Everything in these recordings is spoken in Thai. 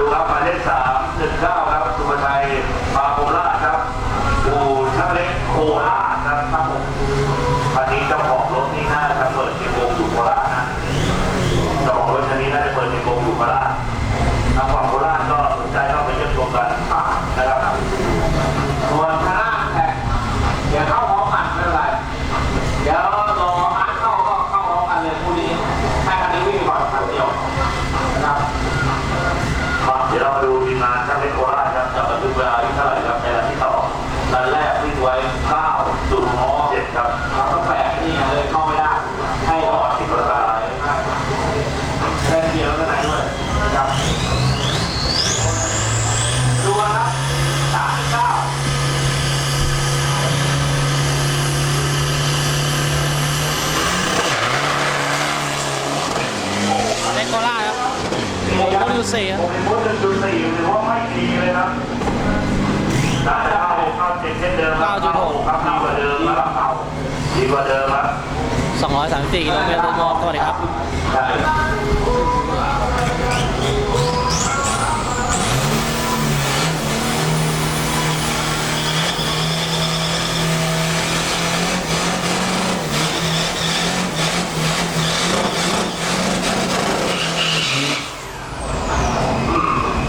Allah อ๋อเจ็ดครับเราก็แปลกนี่เลยเข้าไม่ได้ ให้รอดที่ตัวตายได้เดียวแล้วไหนด้วยครับดูนะครัสามเก้าเล็กโกล่าครับโมโมดูสี่ครับโมโมดูสี่หรือว่าไม่ดีเลยครับ ข้าเจ็ดเช่นเดิมครับครับดีกว่าเดิมครับเก่าดีกว่าเดิมครับสองร้อยสามสิบสี่กิโลเมตรต่อชั่วโมงสวัสดีครับใช่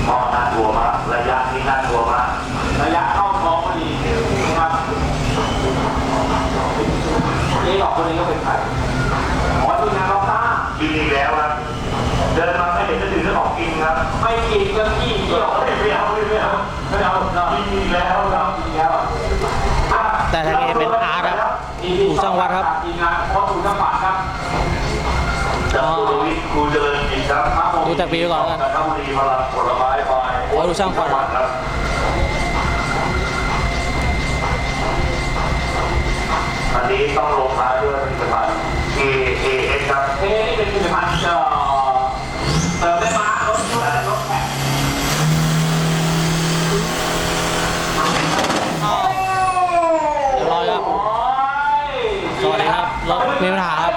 มองน่ากลัวมากระยะนี้น่ากลัวมาก ระยะเข้าท้องพอดีนะครับเอ๊ะหลอกคนนี้ก็เป็นใครอ๋อทีมงานเราต้ากินอีกแล้วครับ เดินมาไม่เห็นจะถึงเรื่องของกินครับไม่กินก็ขี้เกี่ยวไม่เอาไม่เอาไม่เอาไม่เอาเรากินอีกแล้วครับกินแล้ว แต่ทางเอเป็นอาร์ตครับอู่ช่างวัดครับทีมงานเพราะถูกจังหวัดครับจากคุณวิทย์ครูเจริญกิจครับครับผมดูจากวิวก่อนแล้วกันจันทบุรีพลังผลไม้ไปโอ้ดูช่างควันครับ อันนี้ต้องลงท้ายด้วยผลิตภัณฑ์ A A S ครับ เอ๊ะนี่เป็นผลิตภัณฑ์เอ่อเติมได้มารถช่วยรถแข่งเรียบร้อยครับ โอ้ยสวัสดีครับรถมีปัญหาครับ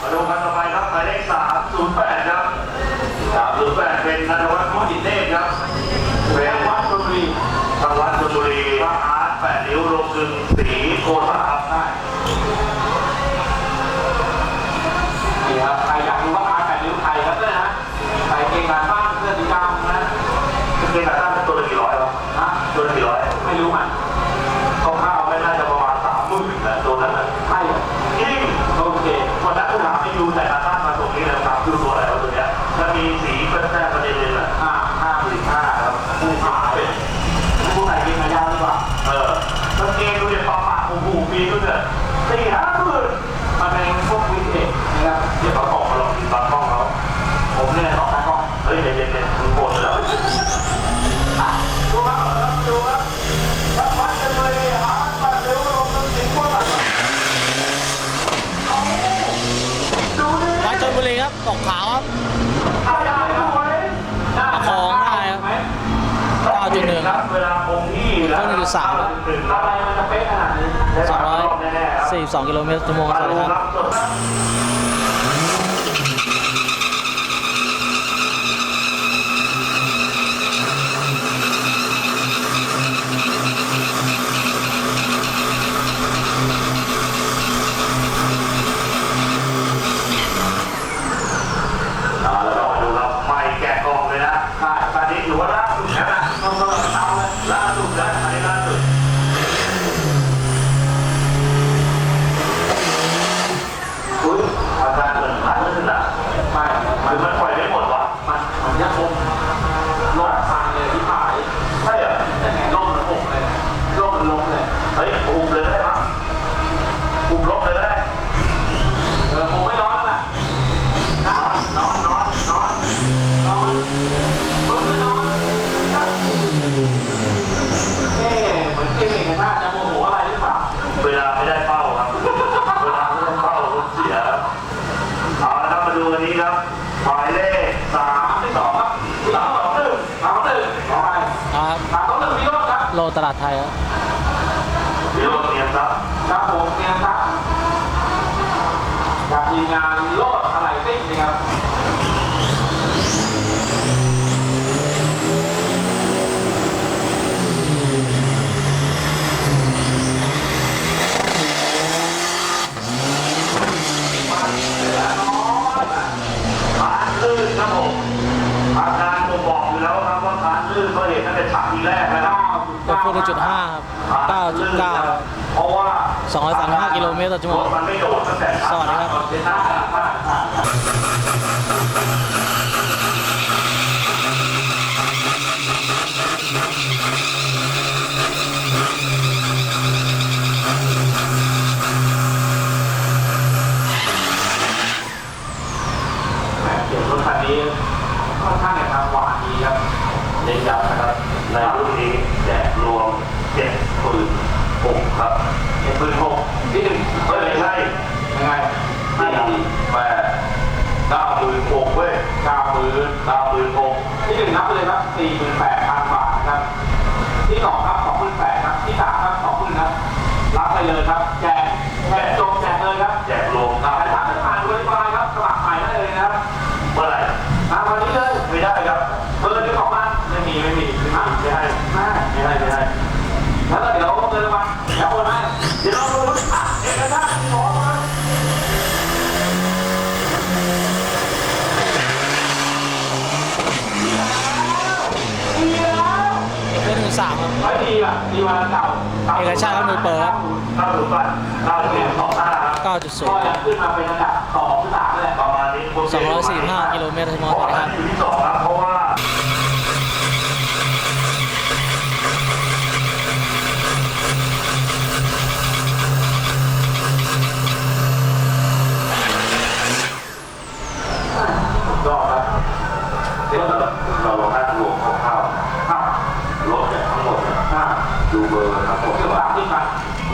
มาดูคันต่อไปครับหมายเลข308ครับ308เป็นนันวัฒน์มุจิเนศครับเป็น วัดชลบุรี ทางวัดชลบุรีว่าอาร์ตแปดนิ้วโรงกลึงสีโคราชครับ ได้นี่ครับใครอยากรู้ว่าอาร์ตแปดนิ้วไทยครับเนี่ยนะใส่เกงขาสั้นเสื้อสีดำนะ คือขาตั้งตัวละกี่ร้อยวะ นะ ตัวละกี่ร้อย ไม่รู้มัน คร่าวๆไม่น่าจะประมาณสามหมื่นนะตัวนั้นนะ ใช่เหรอ จริง โอเค วันนั้นผมถามให้ดูแต่ขาตั้งมาตรงนี้นะครับคือตัวอะไรวะตัวเนี้ยจะมีสีเป็นแท้ประเด็นเลยนะ อ่า ห้าหมื่นห้าครับผู้ขาย ผู้ใส่เกงขายาวดีกว่า เออกางเกงดูเนี่ยปลาปากโอ้โหปีก็เนี่ยสี่ห้าหมื่น มันเป็นพวกวินเทจนะครับ เดี๋ยวเขาบอกมาหรอกที่บางห้องเขาผมเนี่ย ออกมาก่อน เฮ้ยเย็นๆๆมึงโกรธเลยดูครับดูครับวัดวัดกันเลยอาร์ตแปดนิ้วลงเป็นสีม่วงดูดิวัดชลบุรีครับตกขาวครับเอาได้ไหมประคองได้ครับ9.1ครับเวลาคงที่แล้วเครื่อง1.3ครับอะไรมันจะเป๊ะขนาดนี้สองร้อยสี่สองกิโลเมตรต่อชั่วโมงสวัสดีครับ ตลาดไทยครับเดี๋ยวเตรียมครับครับผมเนี่ยครับจากทีมงานโลดอะไรติ้งนะครับ 9.5ครับ 9.9 เพราะว่า235 กิโลเมตรต่อชั่วโมงสวัสดีครับคันนี้ค่อนข้างจะทางหวานดีครับเล็กครับในรุ่น หมื่นหกที่หนึ่งเฮ้ยไม่ใช่ยังไงสี่แปดเก้าหมื่นหกเว้ยเก้าหมื่นเก้าหมื่นหกที่หนึ่งนับไปเลยครับสี่หมื่นแปดพันบาทครับที่สองครับ เอกชาติแล้วมือเปิดครับเก้าหมื่นบาทเก้าหมื่นสองห้าราจุดศูก็นย์ยังขึ้นมาเป็นระดับสองหรือสามเลยประมาณนี้สองร้อยสี่ห้ากิโลเมตรต่อชั่วโมงนะครับอยู่ที่สองครับเพราะว่ายอดครับเดี๋ยวเราลองให้ร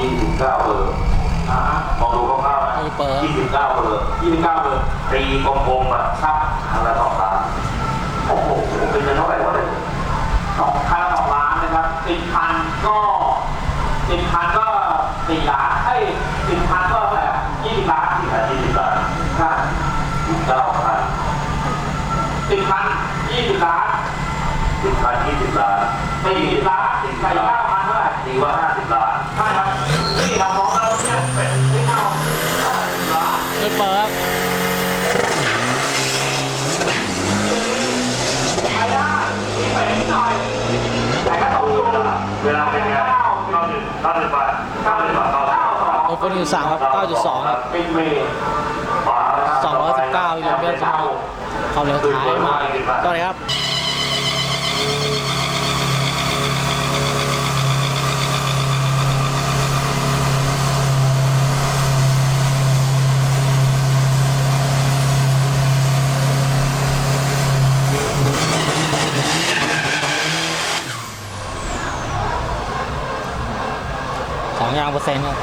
29เบอร์มองดูคร่าวๆนะ29เบอร์29เบอร์ตีกลมๆอะสักอะไระสองล้านโอ้โหเป็นเงินเท่าไหร่วะเนี่ยสองทานสองล้านนะครับสิบพันก็สิบพันก็สี่ล้านให้สิบพันก็แบบยี่สิบล้านสี่สิบล้านยี่สิบเก้าพันสิบพันยี่สิบล้านสิบพันยี่สิบล้านสี่ล้านสิบไปเก้าพันเท่าไหร่สี่ว่าห้าสิบล้าน เปิดครับไปได้มีไปนิดหน่อยแต่ก็ต้องดูเวลาเป็นไงเก้าหนึ่งเก้าหนึ่งบาทเก้าหนึ่งบาทเก้าเก้าสองโอเปนหนึ่งสามครับเก้าจุดสองครับเป็นเมย์สองร้อยสิบเก้ากิโลเมตรต่อชั่วโมงความเร็วท้ายมาต่อเลยครับ สองยางเปอร์เซ็นต์ครับ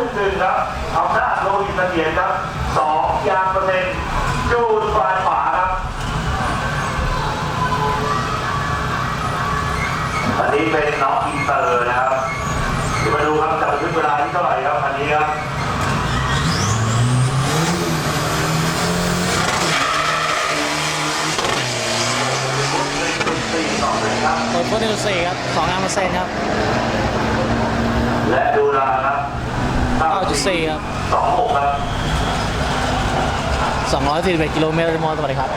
ขสามหนึ่งหนึ่งครับอำนาจโลหิตเสถียรครับสองยางเปอร์เซ็นต์จูนปลายขวาครับอันนี้เป็นน้องอินเตอร์นะครับเดี๋ยวมาดูครับจะบันทึกเวลาที่เท่าไหร่ครับอันนี้ครับสี่สองหนึ่งครับโอเปนหนึ่งสี่ครับสองยางเปอร์เซ็นต์ครับ และดูเวลาครับ 9.4ครับสองหกครับ 241กิโลเมตรต่อชั่วโมงสวัสดีครับ